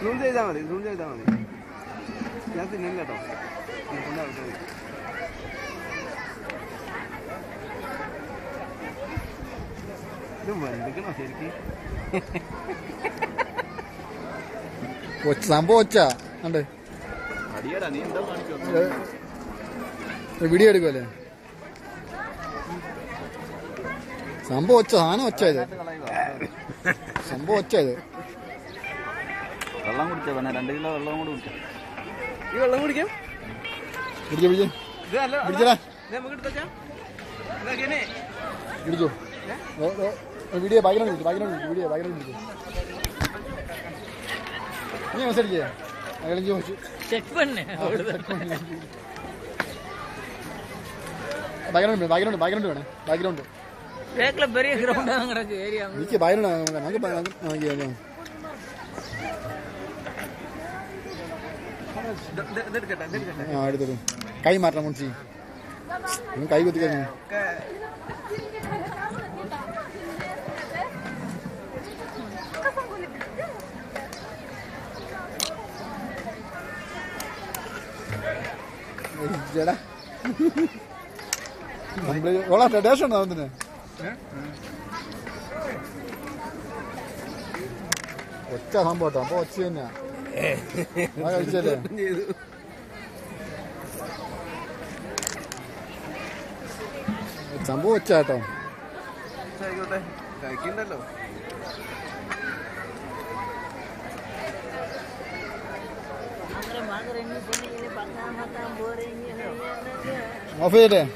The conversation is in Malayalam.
സൂം ചെയ്താൽ മതി സൂം ചെയ്താൽ മതി ഞാൻ തിന്നില്ല കേട്ടോ. ഇത് വന്നിക്കണോ ശരിക്കും സംഭവം ഒച്ച വീഡിയോ എടുക്കുമല്ലേ സംഭവം ഒച്ച സാധനം ഒച്ച ഇത്. സംഭവം ഒച്ചത് വെള്ളം കുടിച്ചോ പിന്നെ രണ്ട് കിലോ വെള്ളം കൂടി കുടിക്കാം ഈ വെള്ളം കുടിക്കാം? പിടിച്ചോ പിടിച്ചോ പിടിച്ചടാ പിടിച്ചോ വീഡിയോ ബാക്കിലോട്ട് പിടിച്ചു വീഡിയോ ബാക്കിലോട്ട് പിടിച്ചു നീ മനസ്സിലാക്കിയേ അയാളും ചോദിച്ചു ബാക്കിലോട്ട് ബാക്കിലോട്ട് ബാക്കിലോട്ട് വേണേ. ബാക്കിലോട്ട്. பேக்ல பெரிய கிரவுண்டா கிடக்கு ஏரியா நிக்க பயணம் நாங்க நாங்க அடுத்தது கை மாற்ற முடிச்சு கை குத்திக்க நம்மளே ஓலா டேஷன் வந்துனே. 我这趟不长，把我接呢，我要接的。长不接的。这个对，再近点喽。我飞的。